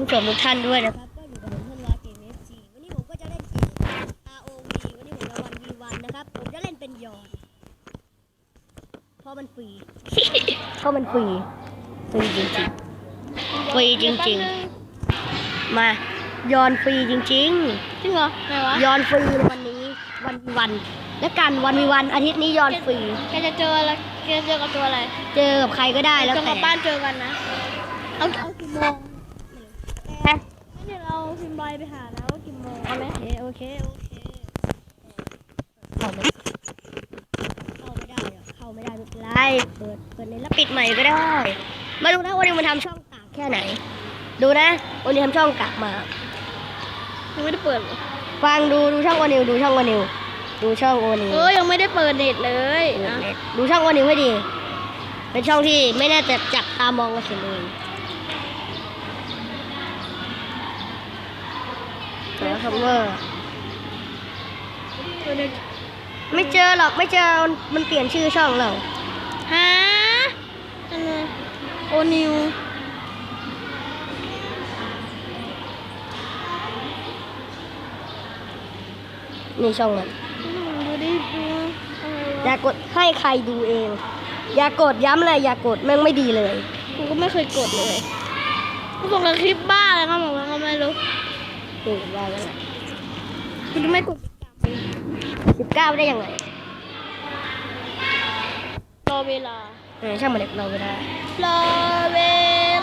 ผู้ชมทุกท่านด้วยนะครับก็อยู่กับผมท่านวาเกมเอฟซีวันนี้ผมก็จะเล่นเกม ROV วันนี้ผมจะวันวีวันนะครับ ผมจะเล่นเป็นยอนเพราะมันฟรีเพราะมันฟรีฟรีจริงๆฟรีจริงๆ มายอนฟรีจริงจริงเหรอไหนวะๆยอนฟรีในวันนี้วันวีวัน และกันวันวีวันอาทิตย์นี้ยอนฟรีแกจะเจออะไรแกจะเจอกับตัวอะไร เจอกับใครก็ได้แล้วเจอแต่กับบ้านเจอกันนะเอาเอากี่โมงแต่งั้นเดี๋ยว เราพิมพ์ไลน์ไปหานะว่ากี่โมงเอาไหมโอเคโอเคโอเคเข้าไม่เข้าไม่ได้หรอกเข้าไม่ได้ไม่เป็นไรเปิดเปิดในแล้วปิดใหม่ก็ได้มาดูนะวันนี้มันทำช่องกากแค่ไหน ดูนะวันนี้ทำช่องกากมายังไม่ได้เปิดเลยฟังดูดูช่องวานิวดูช่องวานิวดูช่องโอนิวเออยังไม่ได้เปิดเน็ตเลยอะดูช่องวานิวให้ดี เป็นช่องที่ไม่น่าจะจับตามองกันเสียเลย แล้วคำว่าเปิดเน็ตไม่เจอหรอกไม่เจอมันเปลี่ยนชื่อช่องเราฮะอันนั้นโอนิวนี่ช่องมันดูดิดูอะไรอวะย่ากดให้ใครดูเอง อย่ากดย้ำเลย อย่ากดแม่งไม่ดีเลยกูก็ไม่เคยกดเลยกูส่งแต่คลิปบ้าอะไรก็บอกว่าก็ไม่รู้ นี่ว่าแล้วกูจะไม่กดสิบเก้าได้ยังไงรอเวลาเออช่างมันเด็กเราไม่ได้รอเว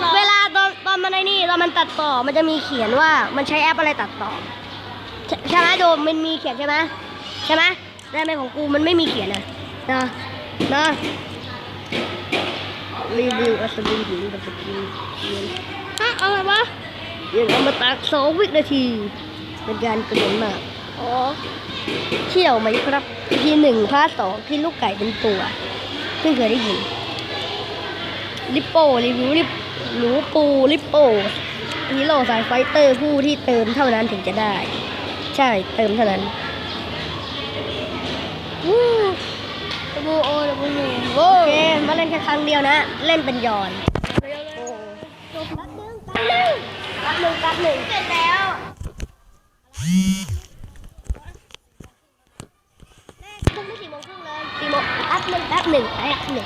ลา เวลาตอนตอนมันไอ้นี่ตอนมันตัดต่อมันจะมีเขียนว่ามันใช้แอปอะไรตัดต่อใช่ใช่ไหมโดมมันมีเขียนใช่ไหมใช่ไหมได้ไหมของกูมันไม่มีเขียนนะนะนะรีวิวอัศวินหญิงกับสกินเขียนฮะอะไรวะ ยังเอามาตักสองวินาที เป็นการกระโดดมากอ๋อเที่ยวไหมครับทีหนึ่งพาร์ทสองที่ลูกไก่เป็นตัวเพิ่งเคยได้ยินลิปโป้รีวิวลิปหนูปูลิปโป้ฮีโร่สายไฟเตอร์ผู้ที่เติมเท่านั้นถึงจะได้ ใช่เติมเท่านั้นวู้บูโอบูยูโอเคมาเล่นแค่ครั้งเดียวนะ เล่นเป็นยอนเร็วเลย โอ้กัดหนึ่งกัดหนึ่งกัดหนึ่งกัดหนึ่งเสร็จแล้วคุณไม่สี่โมงครึ่งเลยสี่โมงแป๊บหนึ่งแป๊บหนึ่งแป๊บหนึ่ง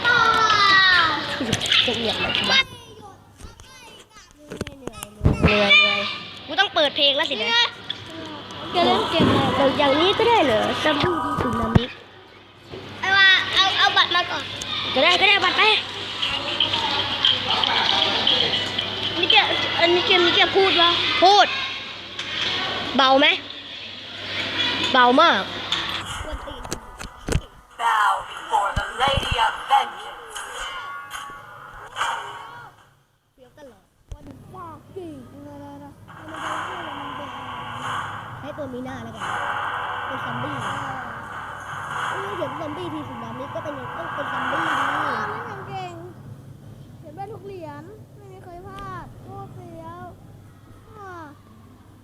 จะเหยียบเลยกูบ้าเหนื่อยเหนื่อยกูต้องเปิดเพลงแล้วสินะจะเล่นเกมอะไรแต่อย่างนี้ก็ได้เหรอซัมบี้ดีสุนามิไอ้ว่าเอาเอาบัตรมาก่อนก็ได้ก็ได้บัตรไป นี่แกอันนี้เกมนี้แกพู ดวะพูด เบาไหม เบามาก Bow before the Lady of Vengeance. เสียวตลอดวันฟอกกี่นะนะนะให้ตัวมีหน้าแล้วกันเป็นซัมบี้นี่เห็นซัมบี้ทีสุนามิก็เป็นอย่างต้องเป็นซัมบี้ดี เล่นอย่างเก่งเห็นได้ทุกเหรียญไม่มีเคยพลาดโคตรเสียวอ่า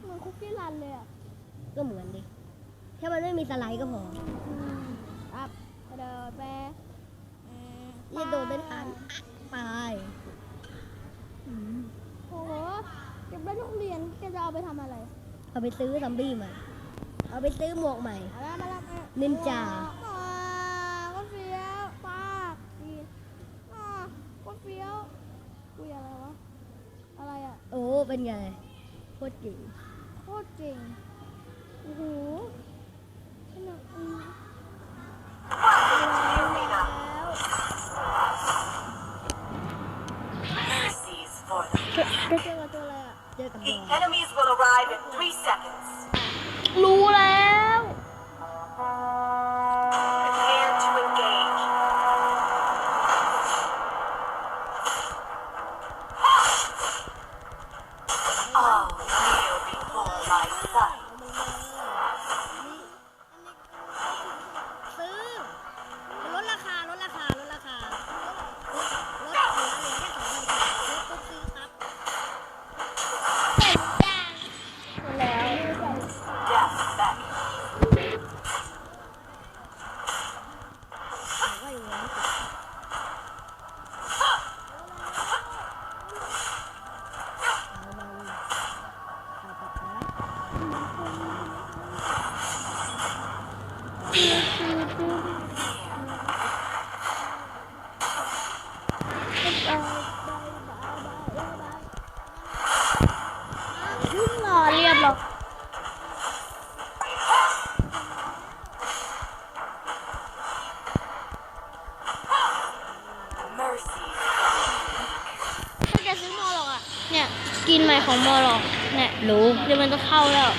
เหมือนคุกกี้รันเลยอะ ก็เหมือนดิแค่มันไม่มีสไลด์ก็พอครับกระโดดไปเอ่อนี่โดนเป็นอันตายโอ้โหเก็บได้ทุกเหรียญแกจะเอาไปทำอะไร เอาไปซื้อซัมบี้ใหม่เอาไปซื้อหมวกใหม่เอาละมาละมานินจาอ่าก็เฟี้ยวปากดีอ่าก็เฟี้ยวคุยอะไรวะ อะไรอะ โอ้ เป็นไง โคตรเก่งโคตรเก่ง The enemies will arrive in three seconds. กถ้าจะซื้อมอหรอกอะ เนี่ย กินใหม่ของมอหรอกเนี่ยรู้ เดี๋ยวมันจะเข้าแล้ว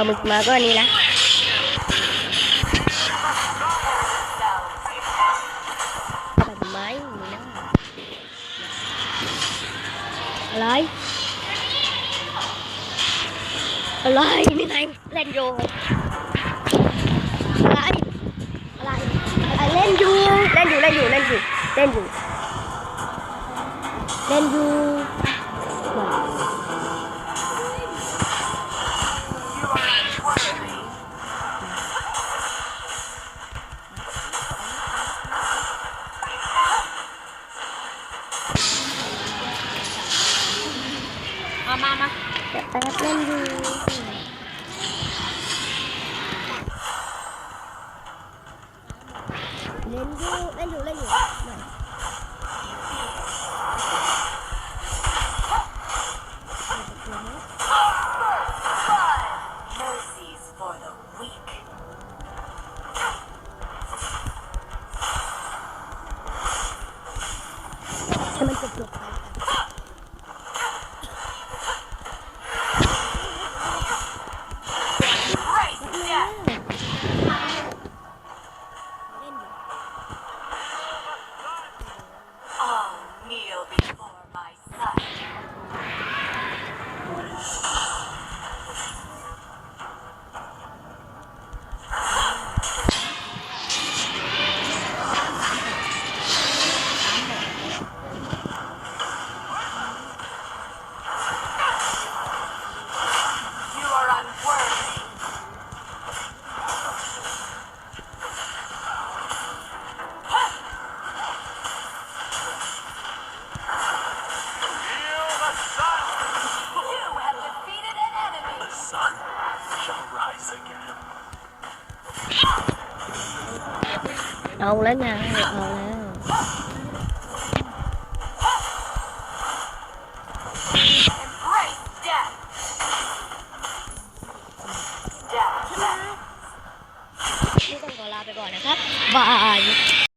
ปลาหมึกมาก็อันนี้นะเอาแบบไม้หนีนะอะไร อะไรนี่ไงเล่นโยอะไรอะไรอะไรเล่นอยู่เล่นอยู่เล่นอยู่เล่นอยู่เล่นอยู่เล่นอยู่ ป๊ เอาแล้